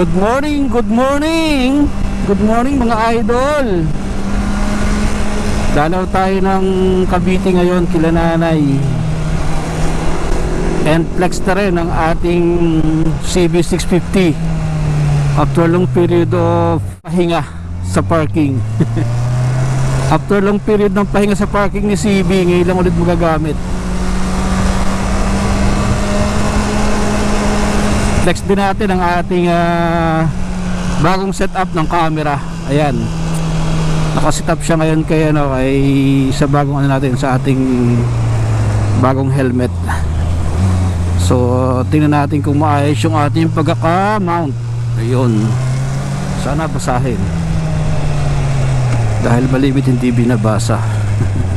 Good morning, good morning. Good morning mga idol. Dalaw tayo ng Cavite ngayon kila nanay. And flex na rin ang ating CB650 After long period of pahinga sa parking. After long period ng pahinga sa parking ni CB Ngayon lang ulit magagamit Flex din natin ang ating ah, bagong setup ng camera. Ayan. Nakaset up siya ngayon kay ano kay sa bagong ano natin sa ating bagong helmet. So tingnan natin kung maayos yung ating pagkaka-mount. Ayun. Sana basahin. Dahil malimit hindi binabasa.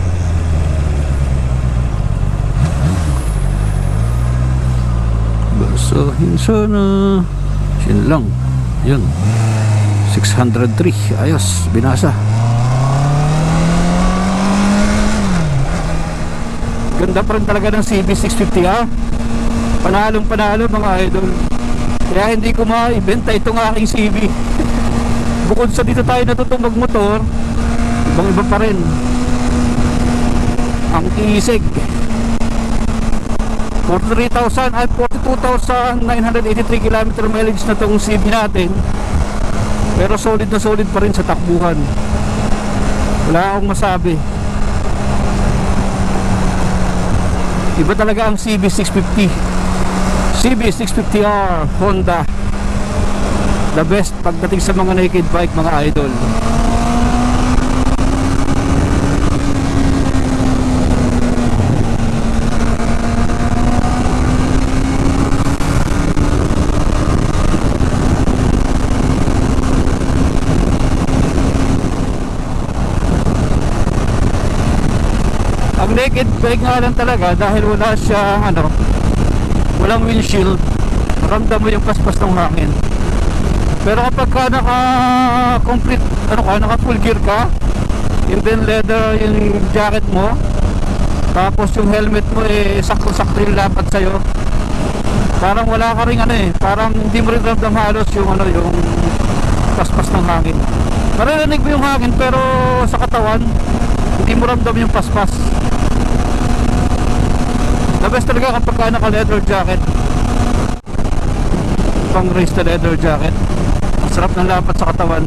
Basahin sana. Yun lang. Yun. 603. Ayos. Binasa. Ganda pa rin talaga ng CB650 ha. Panalong panalo mga idol. Kaya hindi ko maibenta itong aking CB. Bukod sa dito tayo natutong magmotor, ibang iba pa rin. Ang kisig. 43,000 ay 42,983 km mileage na tong CB natin. Pero solid na solid pa rin sa takbuhan. Wala akong masabi. Iba talaga ang CB650 CB650R Honda. The best pagdating sa mga naked bike mga idol naked bike nga lang talaga dahil wala siya ano, walang windshield, ramdam mo yung paspas ng hangin. Pero kapag ka naka complete, ano ka, naka full gear ka, and then leather yung jacket mo, tapos yung helmet mo eh sakto-sakto yung lapat sa'yo. Parang wala ka rin ano eh, parang hindi mo rin ramdam halos yung ano, yung paspas ng hangin. Maririnig mo yung hangin pero sa katawan, hindi mo ramdam yung paspas. The best talaga kapag ka naka leather jacket. Pang race leather jacket. Ang sarap ng lapat sa katawan.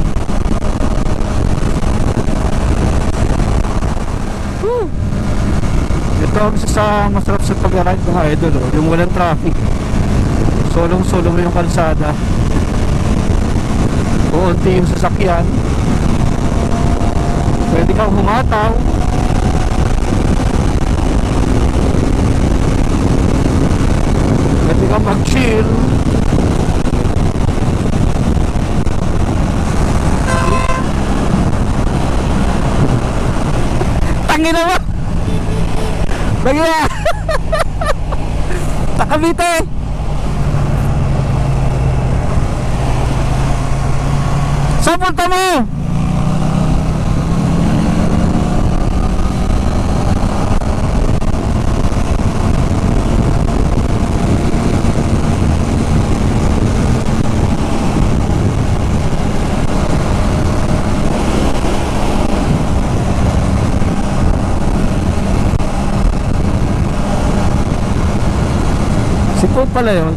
Woo! Ito ang isa sa masarap sa pag-ride mga idol oh, Yung walang traffic. Solong solo mo yung kalsada. Uunti yung sasakyan. Pwede kang humataw Pwede ka mag-chill Tangina mo Bagya Takabite Saan punta mo? Si Pope pala yun